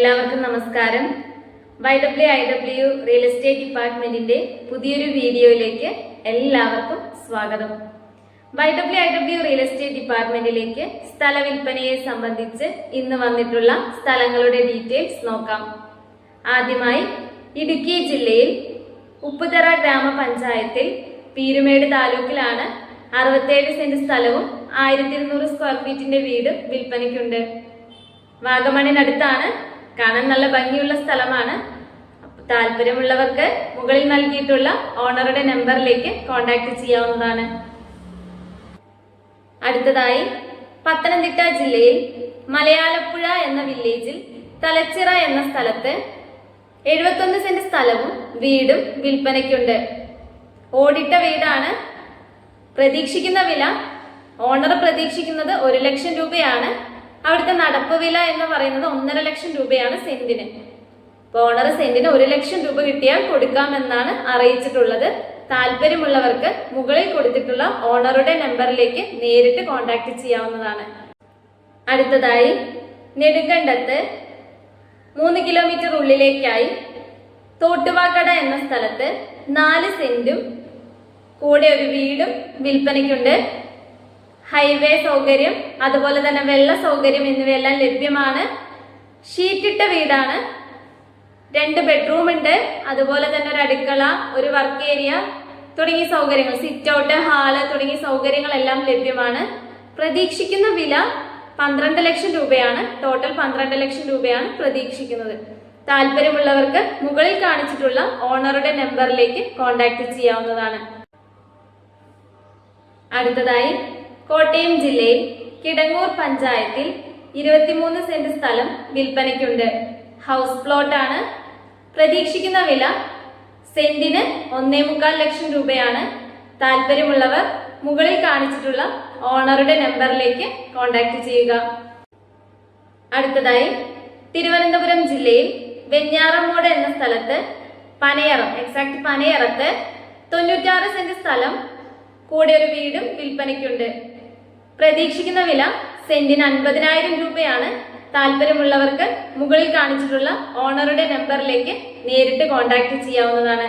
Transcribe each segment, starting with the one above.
എല്ലാവർക്കും നമസ്കാരം. Y W I W real estate ഡിപ്പാർട്ട്മെന്റിന്റെ പുതിയൊരു വീഡിയോയിലേക്ക് എല്ലാവർക്കും സ്വാഗതം. Y W I W real estate ഡിപ്പാർട്ട്മെന്റിലേക്ക് സ്ഥല വിൽപ്പനയെ സംബന്ധിച്ച് ഇന്ന് വന്നിട്ടുള്ള സ്ഥലങ്ങളുടെ ഡീറ്റെയിൽസ് നോക്കാം. ആദ്യമായി ഇടുക്കി ജില്ലയിൽ ഉപ്പുതറ ഗ്രാമപഞ്ചായത്തിൽ പീരുമേട് താലൂക്കിലാണ് അറുപത്തേഴ് സെന്റ് സ്ഥലവും ആയിരത്തി ഇരുന്നൂറ് സ്ക്വയർ ഫീറ്റിന്റെ വീട് വിൽപ്പനയ്ക്കുണ്ട്. വാഗമണിനടുത്താണ് കാണാൻ നല്ല ഭംഗിയുള്ള സ്ഥലമാണ്. താല്പര്യമുള്ളവർക്ക് മുകളിൽ നൽകിയിട്ടുള്ള ഓണറുടെ നമ്പറിലേക്ക് കോൺടാക്ട് ചെയ്യാവുന്നതാണ്. അടുത്തതായി പത്തനംതിട്ട ജില്ലയിൽ മലയാളപ്പുഴ എന്ന വില്ലേജിൽ തലച്ചിറ എന്ന സ്ഥലത്ത് എഴുപത്തൊന്ന് സെന്റ് സ്ഥലവും വീടും വിൽപ്പനയ്ക്കുണ്ട്. ഓടിട്ട വീടാണ്. പ്രതീക്ഷിക്കുന്ന വില ഓണർ പ്രതീക്ഷിക്കുന്നത് ഒരു ലക്ഷം രൂപയാണ്. അവിടുത്തെ നടപ്പ് വില എന്ന് പറയുന്നത് ഒന്നര ലക്ഷം രൂപയാണ് സെന്റിന്. അപ്പോൾ ഓണർ സെന്റിന് ഒരു ലക്ഷം രൂപ കിട്ടിയാൽ കൊടുക്കാമെന്നാണ് അറിയിച്ചിട്ടുള്ളത്. താല്പര്യമുള്ളവർക്ക് മുകളിൽ കൊടുത്തിട്ടുള്ള ഓണറുടെ നമ്പറിലേക്ക് നേരിട്ട് കോൺടാക്ട് ചെയ്യാവുന്നതാണ്. അടുത്തതായി നെടുങ്കണ്ടത്ത് മൂന്ന് കിലോമീറ്റർ ഉള്ളിലേക്കായി തോട്ടുവാക്കട എന്ന സ്ഥലത്ത് നാല് സെന്റും കൂടെ ഒരു വീടും വിൽപ്പനയ്ക്കുണ്ട്. ഹൈവേ സൗകര്യം അതുപോലെ തന്നെ വെള്ള സൗകര്യം എന്നിവയെല്ലാം ലഭ്യമാണ്. ഷീറ്റിട്ട വീടാണ്. രണ്ട് ബെഡ്റൂം ഉണ്ട്. അതുപോലെ തന്നെ ഒരു അടുക്കള ഒരു വർക്ക് ഏരിയ തുടങ്ങിയ സൗകര്യങ്ങൾ. സിറ്റ് ഔട്ട് ഹാൾ തുടങ്ങിയ സൗകര്യങ്ങളെല്ലാം ലഭ്യമാണ്. പ്രതീക്ഷിക്കുന്ന വില പന്ത്രണ്ട് ലക്ഷം രൂപയാണ്. ടോട്ടൽ പന്ത്രണ്ട് ലക്ഷം രൂപയാണ് പ്രതീക്ഷിക്കുന്നത്. താല്പര്യമുള്ളവർക്ക് മുകളിൽ കാണിച്ചിട്ടുള്ള ഓണറുടെ നമ്പറിലേക്ക് കോൺടാക്ട് ചെയ്യാവുന്നതാണ്. അടുത്തതായി കോട്ടയം ജില്ലയിൽ കിടങ്ങൂർ പഞ്ചായത്തിൽ ഇരുപത്തിമൂന്ന് സെന്റ് സ്ഥലം വിൽപ്പനയ്ക്കുണ്ട്. ഹൗസ് പ്ലോട്ടാണ് പ്രതീക്ഷിക്കുന്ന വില സെന്റിന് ഒന്നേ മുക്കാൽ ലക്ഷം രൂപയാണ്. താല്പര്യമുള്ളവർ മുകളിൽ കാണിച്ചിട്ടുള്ള ഓണറുടെ നമ്പറിലേക്ക് കോൺടാക്ട് ചെയ്യുക. അടുത്തതായി തിരുവനന്തപുരം ജില്ലയിൽ വെഞ്ഞാറമ്മൂട് എന്ന സ്ഥലത്ത് പനയറം എക്സാക്ട് പനയറത്ത് തൊണ്ണൂറ്റാറ് സെന്റ് സ്ഥലം കൂടെ ഒരു വീടും വിൽപ്പനയ്ക്കുണ്ട്. പ്രതീക്ഷിക്കുന്ന വില സെന്റിന് അൻപതിനായിരം രൂപയാണ്. താല്പര്യമുള്ളവർക്ക് മുകളിൽ കാണിച്ചിട്ടുള്ള ഓണറുടെ നമ്പറിലേക്ക് നേരിട്ട് കോൺടാക്ട് ചെയ്യാവുന്നതാണ്.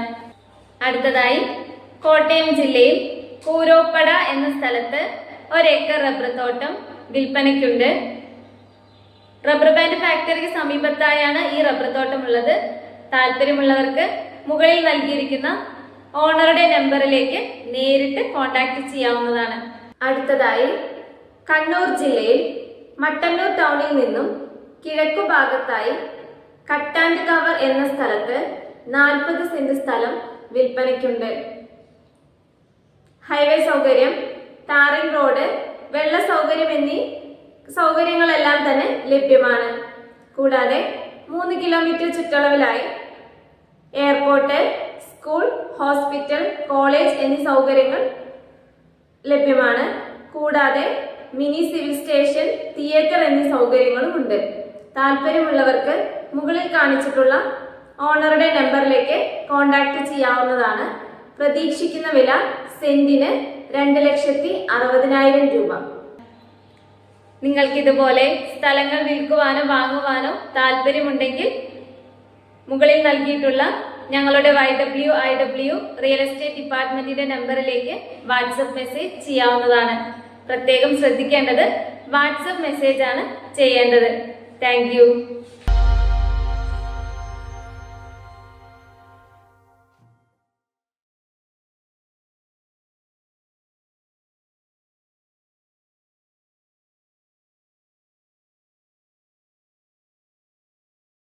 അടുത്തതായി കോട്ടയം ജില്ലയിൽ കൂരോപ്പട എന്ന സ്ഥലത്ത് ഒരേക്കർ റബ്ബർ തോട്ടം വിൽപ്പനയ്ക്കുണ്ട്. റബ്ബർ ബാൻഡ് ഫാക്ടറിക്ക് സമീപത്തായാണ് ഈ റബ്ബർ തോട്ടം ഉള്ളത് താല്പര്യമുള്ളവർക്ക് മുകളിൽ നൽകിയിരിക്കുന്ന ഓണറുടെ നമ്പറിലേക്ക് നേരിട്ട് കോൺടാക്ട് ചെയ്യാവുന്നതാണ്. അടുത്തതായി കണ്ണൂർ ജില്ലയിൽ മട്ടന്നൂർ ടൗണിൽ നിന്നും കിഴക്കു ഭാഗത്തായി കട്ടാൻഡ് കവർ എന്ന സ്ഥലത്ത് നാൽപ്പത് സെന്റ് സ്ഥലം വിൽപ്പനയ്ക്കുണ്ട്. ഹൈവേ സൗകര്യം ടാറിംഗ് റോഡ് വെള്ള സൗകര്യം എന്നീ സൗകര്യങ്ങളെല്ലാം തന്നെ ലഭ്യമാണ്. കൂടാതെ മൂന്ന് കിലോമീറ്റർ ചുറ്റളവിലായി എയർപോർട്ട് സ്കൂൾ ഹോസ്പിറ്റൽ കോളേജ് എന്നീ സൗകര്യങ്ങൾ ലഭ്യമാണ്. കൂടാതെ മിനി സിവിൽ സ്റ്റേഷൻ തിയേറ്റർ എന്നീ സൗകര്യങ്ങളും ഉണ്ട് താല്പര്യമുള്ളവർക്ക് മുകളിൽ കാണിച്ചിട്ടുള്ള ഓണറുടെ നമ്പറിലേക്ക് കോൺടാക്ട് ചെയ്യാവുന്നതാണ്. പ്രതീക്ഷിക്കുന്ന വില സെന്റിന് രണ്ട് ലക്ഷത്തി അറുപതിനായിരം രൂപ. നിങ്ങൾക്ക് ഇതുപോലെ സ്ഥലങ്ങൾ വിൽക്കുവാനോ വാങ്ങുവാനോ താല്പര്യമുണ്ടെങ്കിൽ മുകളിൽ നൽകിയിട്ടുള്ള ഞങ്ങളുടെ Y W I W real estate ഡിപ്പാർട്ട്മെന്റിന്റെ നമ്പറിലേക്ക് വാട്സപ്പ് മെസ്സേജ് ചെയ്യാവുന്നതാണ്. പ്രത്യേകം ശ്രദ്ധിക്കേണ്ടത് വാട്സപ്പ് മെസ്സേജ് ആണ് ചെയ്യേണ്ടത്. താങ്ക്